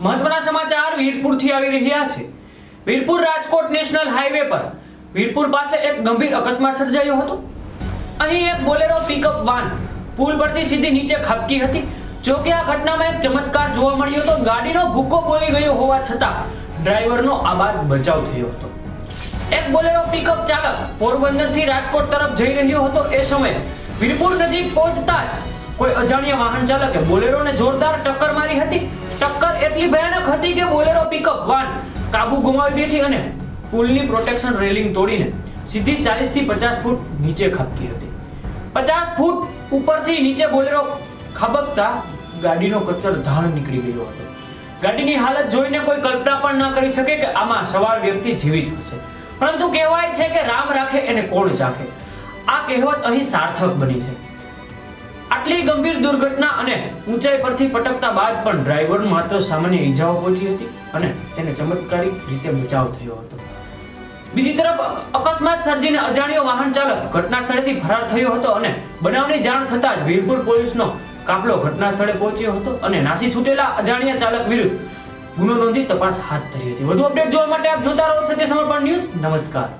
મહત્વના સમાચાર વીરપુરથી આવી રહ્યા છે. વીરપુર રાજકોટ નેશનલ હાઈવે પર વીરપુર પાસે એક ગંભીર અકસ્માત સર્જાયો હતો. અહીં એક બોલેરો પિકઅપ વાન પુલ પરથી સીધી નીચે ખાબકી હતી. જો કે આ ઘટનામાં એક ચમત્કાર જોવા મળ્યો હતો. ગાડીનો ભૂકો બોલી ગયો હોવા છતાં ડ્રાઈવરનો આબાદ બચાવ થયો હતો. એક બોલેરો પિકઅપ ચાલક પોરબંદરથી રાજકોટ તરફ જઈ રહ્યો હતો. એ સમયે વીરપુર નજીક પહોંચતા જ કોઈ અજાણ્યા વાહન ચાલકે બોલેરોને જોરદાર ટક્કર મારી હતી. એટલી ભયાનક હતી કે બોલેરો પિકઅપ વાન કાબુ ગુમાવી બેઠી અને પુલની પ્રોટેક્શન રેલિંગ તોડીને સીધી 40 થી પચાસ ફૂટ નીચે ખાબકી હતી. પચાસ ફૂટ ઉપરથી નીચે બોલેરો ખાબકતા ગાડીનો કચર ધાણ નીકળી ગયો હતો. ગાડીની હાલત જોઈને કોઈ કલ્પના પણ ન કરી શકે કે આમાં સવાર વ્યક્તિ જીવિત હશે. પરંતુ કહેવાય છે કે રામ રાખે એને કોણ ચાખે? આ કહેવત અહીં સાર્થક બની છે. આટલી ગંભીર દુર્ઘટના અને ઊંચાઈ પરથી પટકતા બાદ પણ ડ્રાઈવર માત્ર સામાન્ય ઈજાઓ પહોંચી હતી અને તેને ચમત્કારિક રીતે બચાવ થયો હતો. બીજી તરફ અકસ્માત સર્જીને અજાણ્યો વાહન ચાલક ઘટના સ્થળેથી ફરાર થયો હતો અને બનાવની જાણ થતાં જ વીરપુર પોલીસનો કાફલો ઘટના સ્થળે પહોંચ્યો હતો અને નાસી છૂટેલા અજાણ્યા ચાલક વિરુદ્ધ ગુનો નોંધી તપાસ હાથ ધરી હતી. વધુ અપડેટ જોવા માટે આપ જોતા રહો સત્ય સમર્પણ ન્યૂઝ. નમસ્કાર.